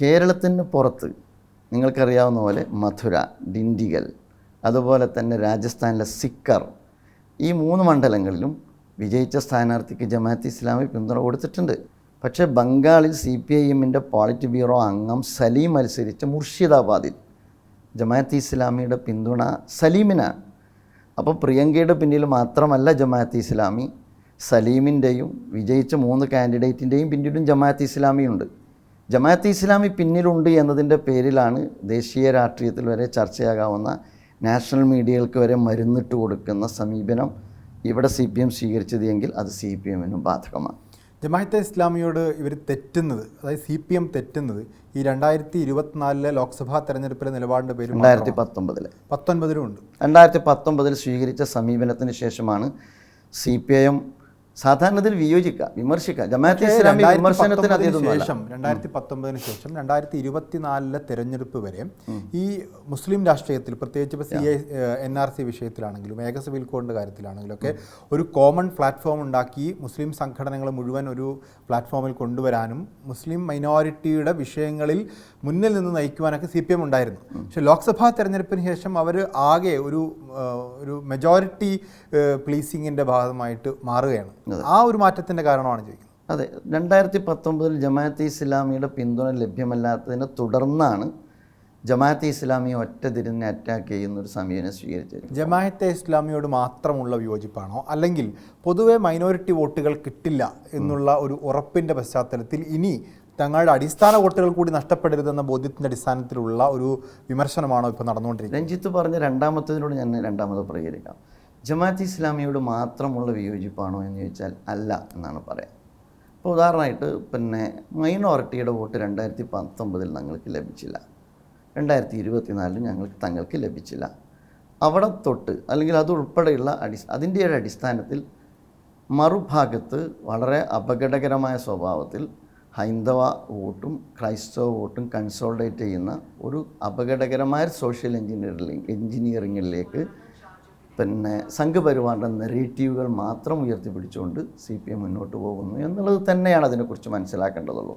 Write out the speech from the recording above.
കേരളത്തിന് പുറത്ത് നിങ്ങൾക്കറിയാവുന്ന പോലെ മധുര ഡിണ്ടിഗൽ അതുപോലെ തന്നെ രാജസ്ഥാനിലെ സിക്കർ ഈ മൂന്ന് മണ്ഡലങ്ങളിലും വിജയിച്ച സ്ഥാനാർത്ഥിക്ക് ജമാഅത്ത് ഇസ്ലാമി പിന്തുണ കൊടുത്തിട്ടുണ്ട്. പക്ഷേ ബംഗാളിൽ സി പി ഐ എമ്മിന്റെ പോളിറ്റ് ബ്യൂറോ അംഗം സലീം മത്സരിച്ച മുർഷിദാബാദിൽ. ജമാഅത്ത് ഇസ്ലാമിയുടെ പിന്തുണ സലീമിനാണ്. അപ്പോൾ പ്രിയങ്കയുടെ പിന്നിൽ മാത്രമല്ല ജമാഅത്ത് ഇസ്ലാമി. സലീമിന്റെയും വിജയിച്ച മൂന്ന് കാൻഡിഡേറ്റിന്റെയും പിന്നിലും ജമാഅത്ത് ഇസ്ലാമിയുണ്ട്. ജമാഅത്ത് ഇസ്ലാമി പിന്നിലുണ്ട് എന്നതിന്റെ പേരിലാണ് ദേശീയ രാഷ്ട്രീയത്തിൽ വരെ ചർച്ചയാകാവുന്ന നാഷണൽ മീഡിയകൾക്ക് വരെ മരുന്നിട്ട് കൊടുക്കുന്ന സമീപനം ഇവിടെ സി പി എം സ്വീകരിച്ചത് എങ്കിൽ അത് സി പി എമ്മിനും ബാധകമാണ്. ജമാഅത്തെ ഇസ്ലാമിയോട് ഇവർ തെറ്റുന്നത് അതായത് സി പി എം തെറ്റുന്നത് ഈ രണ്ടായിരത്തി ഇരുപത്തിനാലിലെ ലോക്സഭാ തെരഞ്ഞെടുപ്പിലെ നിലപാടിന്റെ പേര് രണ്ടായിരത്തി പത്തൊമ്പതിൽ പത്തൊൻപതിലും ഉണ്ട്. രണ്ടായിരത്തി പത്തൊമ്പതിൽ സ്വീകരിച്ച സമീപനത്തിന് ശേഷമാണ് സി പി ഐ എം സാധാരണ ഇതിൽ വിയോജിക്കുക വിമർശിക്കുക ജമാഅത്ത് ഇസ്ലാമി വിമർശനത്തിന് ശേഷം രണ്ടായിരത്തി പത്തൊമ്പതിന് ശേഷം രണ്ടായിരത്തി ഇരുപത്തിനാലിലെ തെരഞ്ഞെടുപ്പ് വരെ ഈ മുസ്ലിം രാഷ്ട്രീയത്തിൽ പ്രത്യേകിച്ച് ഇപ്പോൾ C I N R C വിഷയത്തിലാണെങ്കിലും ഏക സിവിൽ കോഡിന്റെ കാര്യത്തിലാണെങ്കിലും ഒക്കെ ഒരു കോമൺ പ്ലാറ്റ്ഫോം ഉണ്ടാക്കി മുസ്ലിം സംഘടനകൾ മുഴുവൻ ഒരു പ്ലാറ്റ്ഫോമിൽ കൊണ്ടുവരാനും മുസ്ലിം മൈനോറിറ്റിയുടെ വിഷയങ്ങളിൽ മുന്നിൽ നിന്ന് നയിക്കുവാനൊക്കെ സി പി എം ഉണ്ടായിരുന്നു. പക്ഷേ ലോക്സഭാ തെരഞ്ഞെടുപ്പിന് ശേഷം അവർ ആകെ ഒരു ഒരു മെജോറിറ്റി പ്ലീസിങ്ങിന്റെ ഭാഗമായിട്ട് മാറുകയാണ്. ആ ഒരു മാറ്റത്തിന്റെ കാരണമാണ് ചോദിക്കുന്നത്. അതെ. രണ്ടായിരത്തി പത്തൊമ്പതിൽ ജമാഅത്തെ ഇസ്ലാമിയുടെ പിന്തുണ ലഭ്യമല്ലാത്തതിനെ തുടർന്നാണ് ജമാഅത്തെ ഇസ്ലാമിയെ ഒറ്റ തിരിഞ്ഞ് അറ്റാക്ക് ചെയ്യുന്ന ഒരു സമീപനം സ്വീകരിച്ചത്. ജമാഅത്തെ ഇസ്ലാമിയോട് മാത്രമുള്ള വിയോജിപ്പാണോ? അല്ലെങ്കിൽ പൊതുവെ മൈനോറിറ്റി വോട്ടുകൾ കിട്ടില്ല എന്നുള്ള ഒരു ഉറപ്പിന്റെ പശ്ചാത്തലത്തിൽ ഇനി തങ്ങളുടെ അടിസ്ഥാന വോട്ടുകൾ കൂടി നഷ്ടപ്പെടരുതെന്ന ബോധ്യത്തിന്റെ അടിസ്ഥാനത്തിലുള്ള ഒരു വിമർശനമാണോ ഇപ്പോൾ നടന്നുകൊണ്ടിരിക്കുന്നത്? രഞ്ജിത്ത് പറഞ്ഞ രണ്ടാമത്തതിനോട് ഞാൻ രണ്ടാമത് പ്രതികരിക്കാം. ജമാഅത്ത് ഇസ്ലാമിയോട് മാത്രമുള്ള വിയോജിപ്പാണോ എന്ന് ചോദിച്ചാൽ അല്ല എന്നാണ് പറയാം. ഇപ്പോൾ ഉദാഹരണമായിട്ട് പിന്നെ മൈനോറിറ്റിയുടെ വോട്ട് രണ്ടായിരത്തി പത്തൊമ്പതിൽ ഞങ്ങൾക്ക് ലഭിച്ചില്ല. രണ്ടായിരത്തി ഇരുപത്തിനാലിൽ ഞങ്ങൾക്ക് തങ്ങൾക്ക് ലഭിച്ചില്ല. അവിടെ തൊട്ട് അല്ലെങ്കിൽ അതുൾപ്പെടെയുള്ള അടി അതിന്റെ ഒരു അടിസ്ഥാനത്തിൽ മറുഭാഗത്ത് വളരെ അപകടകരമായ സ്വഭാവത്തിൽ ഹൈന്ദവ വോട്ടും ക്രൈസ്തവ വോട്ടും കൺസോൾഡേറ്റ് ചെയ്യുന്ന ഒരു അപകടകരമായ സോഷ്യൽ എഞ്ചിനീയറിംഗ് എഞ്ചിനീയറിങ്ങിലേക്ക് പിന്നെ സംഘപരിവാറിന്റെ നെറേറ്റീവുകൾ മാത്രം ഉയർത്തിപ്പിടിച്ചുകൊണ്ട് സി പി എം മുന്നോട്ട് പോകുന്നു എന്നുള്ളത് തന്നെയാണ് അതിനെക്കുറിച്ച് മനസ്സിലാക്കേണ്ടതുള്ളൂ.